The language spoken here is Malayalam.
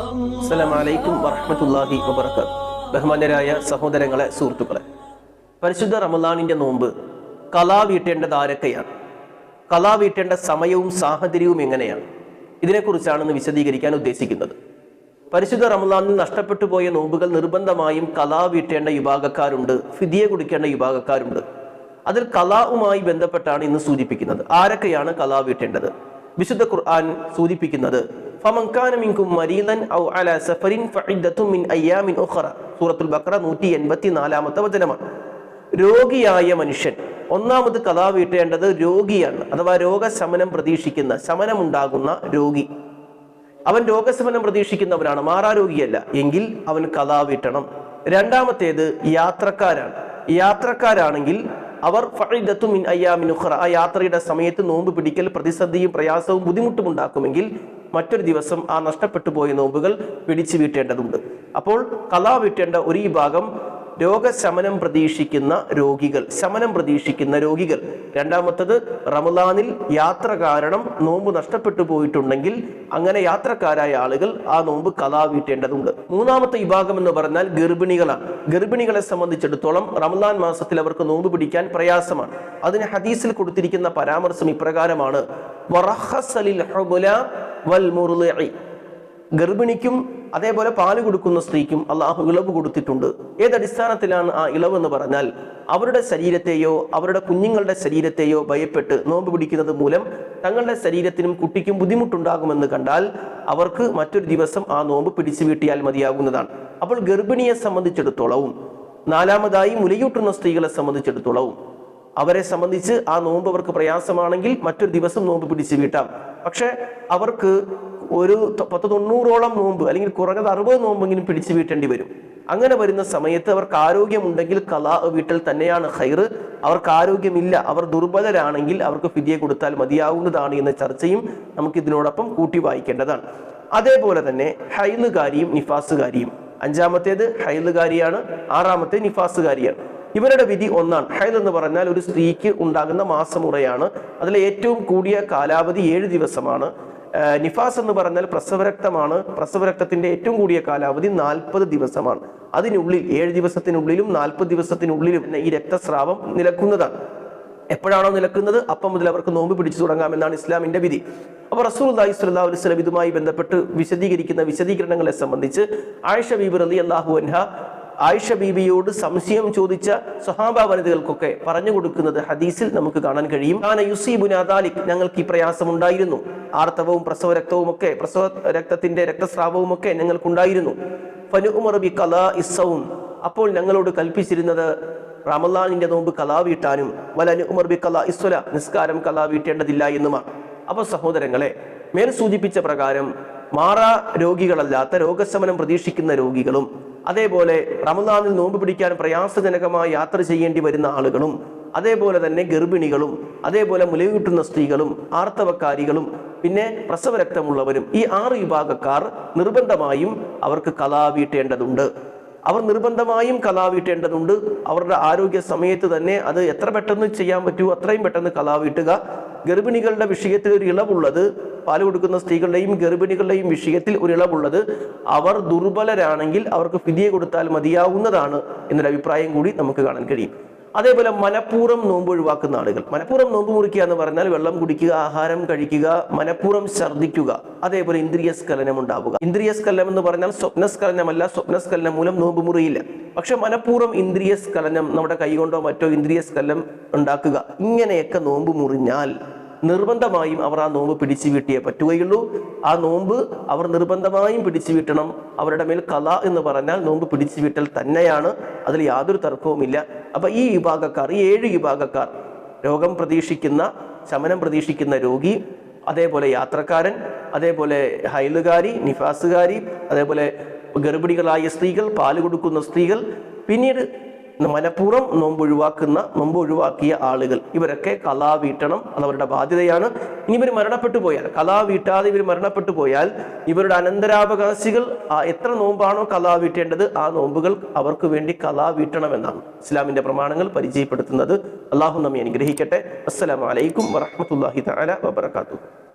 അസ്സലാമലൈക്കും വറഹമത്തല്ലാഹി വബർക്കാത്ത് ബഹുമാനരായ സഹോദരങ്ങളെ സുഹൃത്തുക്കളെ പരിശുദ്ധ റമദാനിന്റെ നോമ്പ് കലാ വീട്ടേണ്ടത് ആരൊക്കെയാണ്? കലാ വീട്ടേണ്ട സമയവും സാഹചര്യവും എങ്ങനെയാണ്? ഇതിനെക്കുറിച്ചാണ് ഇന്ന് വിശദീകരിക്കാൻ ഉദ്ദേശിക്കുന്നത്. പരിശുദ്ധ റമദാനിൽ നഷ്ടപ്പെട്ടു പോയ നോമ്പുകൾ നിർബന്ധമായും കലാ വീട്ടേണ്ട വിഭാഗക്കാരുണ്ട് ഫിദിയ കുടിക്കേണ്ട വിഭാഗക്കാരുണ്ട്. അതിൽ കലാവുമായി ബന്ധപ്പെട്ടാണ് ഇന്ന് സൂചിപ്പിക്കുന്നത്. ആരൊക്കെയാണ് കലാ വീട്ടേണ്ടത്? വിശുദ്ധ ഖുർആൻ സൂചിപ്പിക്കുന്നത് ഫമൻകാന മിൻകും മരീദൻ ഔ അലാ സഫരിൻ ഫഇദ്ദത്തും മിൻ അയ്യാമിൻ ഉഖറ. സൂറത്തുൽ ബഖറ 184 വചനമാണ്. രോഗിയായ മനുഷ്യൻ ഒന്നാമത് കഥ വീട്ടേണ്ടത് രോഗിയാണ് അഥവാ രോഗശമനം പ്രതീക്ഷിക്കുന്ന ശമനമുണ്ടാകുന്ന രോഗി. അവൻ രോഗശമനം പ്രതീക്ഷിക്കുന്നവനാണ് മാറാരോഗിയല്ല എങ്കിൽ അവൻ കഥാ വീട്ടണം രണ്ടാമത്തേത് യാത്രക്കാരാണ്. യാത്രക്കാരാണെങ്കിൽ അവർ മിൻ അയ്യാമിൻ ഉഖറ ആ യാത്രയുടെ സമയത്ത് നോമ്പ് പിടിക്കൽ പ്രതിസന്ധിയും പ്രയാസവും ബുദ്ധിമുട്ടും ഉണ്ടാക്കുമെങ്കിൽ മറ്റൊരു ദിവസം ആ നഷ്ടപ്പെട്ടു പോയ നോമ്പുകൾ പിടിച്ചു വീട്ടേണ്ടതുണ്ട്. അപ്പോൾ കലാ വീട്ടേണ്ട ഒരു ഭാഗം രോഗശമനം പ്രതീക്ഷിക്കുന്ന രോഗികൾ ശമനം പ്രതീക്ഷിക്കുന്ന രോഗികൾ. രണ്ടാമത്തത് റമദാനിൽ യാത്ര കാരണം നോമ്പ് നഷ്ടപ്പെട്ടു പോയിട്ടുണ്ടെങ്കിൽ അങ്ങനെ യാത്രക്കാരായ ആളുകൾ ആ നോമ്പ് കലാ വീട്ടേണ്ടതുണ്ട്. മൂന്നാമത്തെ വിഭാഗം എന്ന് പറഞ്ഞാൽ ഗർഭിണികളാണ്. ഗർഭിണികളെ സംബന്ധിച്ചിടത്തോളം റമദാൻ മാസത്തിൽ അവർക്ക് നോമ്പ് പിടിക്കാൻ പ്രയാസമാണ്. അതിന് ഹദീസിൽ കൊടുത്തിരിക്കുന്ന പരാമർശം ഇപ്രകാരമാണ്. വൽ മുർളിഇ ഗർഭിണിക്കും അതേപോലെ പാൽ കൊടുക്കുന്ന സ്ത്രീക്കും അള്ളാഹു ഇളവ് കൊടുത്തിട്ടുണ്ട്. ഏതടിസ്ഥാനത്തിലാണ് ആ ഇളവ് എന്ന് പറഞ്ഞാൽ അവരുടെ ശരീരത്തെയോ അവരുടെ കുഞ്ഞുങ്ങളുടെ ശരീരത്തെയോ ഭയപ്പെട്ട് നോമ്പ് പിടിക്കുന്നത് മൂലം തങ്ങളുടെ ശരീരത്തിനും കുട്ടിക്കും ബുദ്ധിമുട്ടുണ്ടാകുമെന്ന് കണ്ടാൽ അവർക്ക് മറ്റൊരു ദിവസം ആ നോമ്പ് പിടിച്ചു വീട്ടിയാൽ മതിയാകുന്നതാണ്. അപ്പോൾ ഗർഭിണിയെ സംബന്ധിച്ചിടത്തോളവും നാലാമതായി മുലയൂട്ടുന്ന സ്ത്രീകളെ സംബന്ധിച്ചിടത്തോളവും അവരെ സംബന്ധിച്ച് ആ നോമ്പ് അവർക്ക് പ്രയാസമാണെങ്കിൽ മറ്റൊരു ദിവസം നോമ്പ് പിടിച്ചു വീട്ടാം. പക്ഷെ അവർക്ക് ഒരു പത്ത് തൊണ്ണൂറോളം നോമ്പ് അല്ലെങ്കിൽ കുറഞ്ഞത് അറുപത് നോമ്പെങ്കിലും പിടിച്ചു വീട്ടേണ്ടി വരും. അങ്ങനെ വരുന്ന സമയത്ത് അവർക്ക് ആരോഗ്യമുണ്ടെങ്കിൽ കലാ വീട്ടിൽ തന്നെയാണ് ഹൈറ് അവർക്ക് ആരോഗ്യമില്ല അവർ ദുർബലരാണെങ്കിൽ അവർക്ക് ഫിദിയെ കൊടുത്താൽ മതിയാവുന്നതാണ് എന്ന ചർച്ചയും നമുക്ക് ഇതിനോടൊപ്പം കൂട്ടി വായിക്കേണ്ടതാണ്. അതേപോലെ തന്നെ ഹൈലുകാരിയും നിഫാസുകാരിയും. അഞ്ചാമത്തേത് ഹൈലുകാരിയാണ് ആറാമത്തെ നിഫാസുകാരിയാണ്. ഇവരുടെ വിധി ഒന്നാണ്. ഹൈദ് എന്ന് പറഞ്ഞാൽ ഒരു സ്ത്രീക്ക് ഉണ്ടാകുന്ന മാസമുറയാണ്. അതിലെ ഏറ്റവും കൂടിയ കാലാവധി ഏഴ് ദിവസമാണ്. നിഫാസ് എന്ന് പറഞ്ഞാൽ പ്രസവരക്തമാണ്. പ്രസവരക്തത്തിന്റെ ഏറ്റവും കൂടിയ കാലാവധി നാൽപ്പത് ദിവസമാണ്. അതിനുള്ളിൽ ഏഴ് ദിവസത്തിനുള്ളിലും നാൽപ്പത് ദിവസത്തിനുള്ളിലും ഈ രക്തസ്രാവം നിലക്കുന്നതാണ്. എപ്പോഴാണോ നിലക്കുന്നത്? അപ്പം മുതൽ അവർക്ക് നോമ്പ് പിടിച്ചു തുടങ്ങാമെന്നാണ് ഇസ്ലാമിന്റെ വിധി. അപ്പോൾ റസൂൽ അള്ളാഹി സ്വല്ലാ വസ്ലം ഇതുമായി ബന്ധപ്പെട്ട് വിശദീകരിക്കുന്ന വിശദീകരണങ്ങളെ സംബന്ധിച്ച് ആയിഷ ബീബർ അലി അള്ളാഹു അൻഹ ആയിഷ ബീബിയോട് സംശയം ചോദിച്ച സ്വഹാബ വനിതകൾക്കൊക്കെ പറഞ്ഞു കൊടുക്കുന്നത് ഹദീസിൽ നമുക്ക് കാണാൻ കഴിയും. "കാന യുസീബുനാ ദാലിക്. ഞങ്ങൾക്ക് ഈ പ്രയാസം ഉണ്ടായിരുന്നു ആർത്തവവും പ്രസവ രക്തവും ഒക്കെ പ്രസവ രക്തത്തിന്റെ രക്തസ്രാവവും ഒക്കെ ഞങ്ങൾക്കുണ്ടായിരുന്നു ഫനുഉമർ ബി കലാ ഇസ്സവും അപ്പോൾ ഞങ്ങളോട് കൽപ്പിച്ചിരുന്നത് റമലാനിന്റെ നോമ്പ് കലാ വീട്ടാനും വലനു ഉമർ ബി കലാ ഇസ്വല നിസ്കാരം കലാ വീട്ടേണ്ടതില്ല എന്നുമാണ്. അപ്പൊ സഹോദരങ്ങളെ മേൽ സൂചിപ്പിച്ച പ്രകാരം മാറാ രോഗികളല്ലാത്ത രോഗശമനം പ്രതീക്ഷിക്കുന്ന രോഗികളും അതേപോലെ റമദാനിൽ നോമ്പ് പിടിക്കാൻ പ്രയാസജനകമായി യാത്ര ചെയ്യേണ്ടി വരുന്ന ആളുകളും അതേപോലെ തന്നെ ഗർഭിണികളും അതേപോലെ മുലയൂട്ടുന്ന സ്ത്രീകളും ആർത്തവക്കാരികളും പിന്നെ പ്രസവരക്തമുള്ളവരും ഈ ആറ് വിഭാഗക്കാർ നിർബന്ധമായും അവർക്ക് കലാ വീട്ടേണ്ടതുണ്ട്. അവർ നിർബന്ധമായും കലാവീട്ടേണ്ടതുണ്ട്. അവരുടെ ആരോഗ്യ സമയത്ത് തന്നെ അത് എത്ര പെട്ടെന്ന് ചെയ്യാൻ പറ്റുമോ അത്രയും പെട്ടെന്ന് കലാവീട്ടുക. ഗർഭിണികളുടെ വിഷയത്തിൽ ഒരു ഇളവുള്ളത് പാൽ കൊടുക്കുന്ന സ്ത്രീകളുടെയും ഗർഭിണികളുടെയും വിഷയത്തിൽ ഒരു ഇളവുള്ളത് അവർ ദുർബലരാണെങ്കിൽ അവർക്ക് ഫിതിയെ കൊടുത്താൽ മതിയാവുന്നതാണ് എന്നൊരു അഭിപ്രായം കൂടി നമുക്ക് കാണാൻ കഴിയും. അതേപോലെ മനഃപൂർവം നോമ്പ് ഒഴിവാക്കുന്ന ആളുകൾ. മനഃപൂർവം നോമ്പ് മുറിക്കുക എന്ന് പറഞ്ഞാൽ വെള്ളം കുടിക്കുക ആഹാരം കഴിക്കുക മനഃപൂർവം ഛർദ്ദിക്കുക. അതേപോലെ ഇന്ദ്രിയ സ്ഖലനം ഉണ്ടാവുക. ഇന്ദ്രിയ സ്ഖലനം എന്ന് പറഞ്ഞാൽ സ്വപ്നസ്ഖലനമല്ല സ്വപ്നസ്ഖലനം മൂലം നോമ്പ് മുറിയില്ല. പക്ഷെ മനഃപൂർവം ഇന്ദ്രിയ സ്ഖലനം നമ്മുടെ കൈകൊണ്ടോ മറ്റോ ഇന്ദ്രിയ സ്ഖലനം ഉണ്ടാക്കുക. ഇങ്ങനെയൊക്കെ നോമ്പ് മുറിഞ്ഞാൽ നിർബന്ധമായും അവർ ആ നോമ്പ് പിടിച്ചു വീട്ടിയേ പറ്റുകയുള്ളൂ. ആ നോമ്പ് അവർ നിർബന്ധമായും പിടിച്ചു വീട്ടണം. അവരുടെ മേൽ കല എന്ന് പറഞ്ഞാൽ നോമ്പ് പിടിച്ചു വീട്ടൽ തന്നെയാണ്. അതിൽ യാതൊരു തർക്കവുമില്ല. അപ്പൊ ഈ വിഭാഗക്കാർ ഈ ഏഴ് വിഭാഗക്കാർ രോഗം പ്രതീക്ഷിക്കുന്ന ശമനം പ്രതീക്ഷിക്കുന്ന രോഗി അതേപോലെ യാത്രക്കാരൻ അതേപോലെ ഹൈലുകാരി നിഫാസുകാരി അതേപോലെ ഗർഭിണികളായ സ്ത്രീകൾ പാൽ കൊടുക്കുന്ന സ്ത്രീകൾ പിന്നീട് മനഃപൂർവം നോമ്പ് ഒഴിവാക്കുന്ന നോമ്പ് ഒഴിവാക്കിയ ആളുകൾ. ഇവരൊക്കെ കലാ വീട്ടണം. അത് അവരുടെ ബാധ്യതയാണ്. ഇനി ഇവർ മരണപ്പെട്ടു പോയാൽ കലാ വീട്ടാതെ ഇവർ മരണപ്പെട്ടു പോയാൽ ഇവരുടെ അനന്തരാവകാശികൾ എത്ര നോമ്പാണോ കലാ വീട്ടേണ്ടത് ആ നോമ്പുകൾ അവർക്ക് വേണ്ടി കലാ വീട്ടണമെന്നാണ് ഇസ്ലാമിന്റെ പ്രമാണങ്ങൾ പരിചയപ്പെടുത്തുന്നത്. അള്ളാഹു നമ്മെ അനുഗ്രഹിക്കട്ടെ. അസ്സലാമലൈക്കും വറഹമത്തല്ലാഹി തആല വബറകാതുഹു.